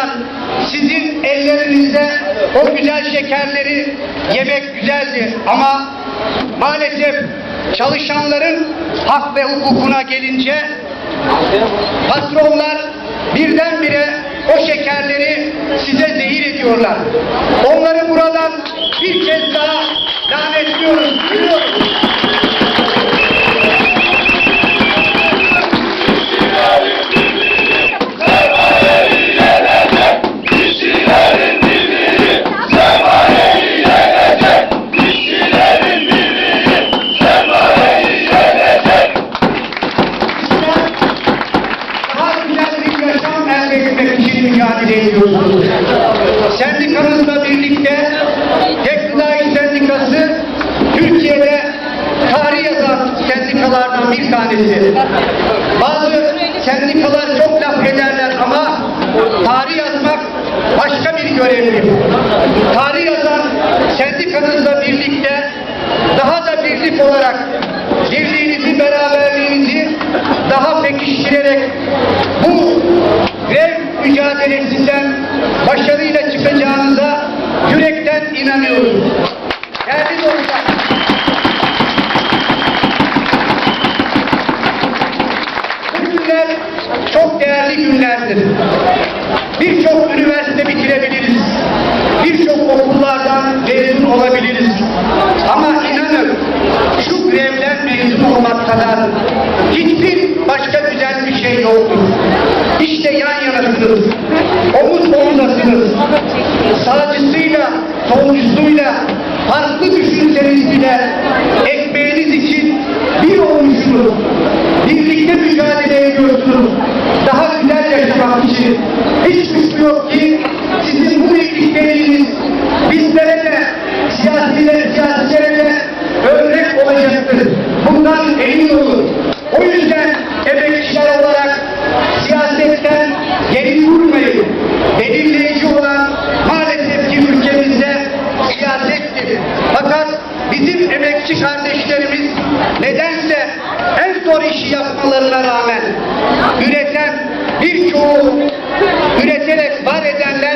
tatlandıran, sizin ellerinizde o güzel şekerleri yemek güzeldi ama maalesef çalışanların hak ve hukukuna gelince patronlar birdenbire o şekerleri size zehir ediyorlar. Onları buradan bir kez daha lanetliyoruz. Duyuyoruz. Mücadele ediyorsunuz. Sendikanızla birlikte Tek Sendikası Türkiye'de tarih yazan sendikalardan bir tanesi. Bazı sendikalar çok laf ederler ama tarih yazmak başka bir görevdir. Tarih yazan sendikanızla birlikte daha da birlik olarak birliğinizi, beraberliğinizi daha pekiştirerek bu mücadelesinden başarıyla çıkacağınıza yürekten inanıyoruz. Değerli dostlar, bu günler çok değerli günlerdir. Birçok üniversite bitirebiliriz. Birçok okullardan mezun olabiliriz. Ama inanın şu grevden mezun olmak kadar hiçbir başka güzel bir şey yoktur. Yanasınız. Omuz omuzasınız. Sağcısıyla, solcusuyla, farklı düşünseniz bile ekmeğiniz için bir olmuşsunuz. Birlikte mücadele ediyorsunuz. Daha güzel yaşamak için. Hiç kuşku yok ki sizin bu birlikteliğiniz bizlere de siyasilere, siyasilere de örnek olacaktır. Bundan emin olun. O yüzden emekçiler durmayı belirleyici olan maalesef ki ülkemizde siyasettir. Fakat bizim emekçi kardeşlerimiz nedense en zor işi yapmalarına rağmen üreten birçoğu üreterek var edenler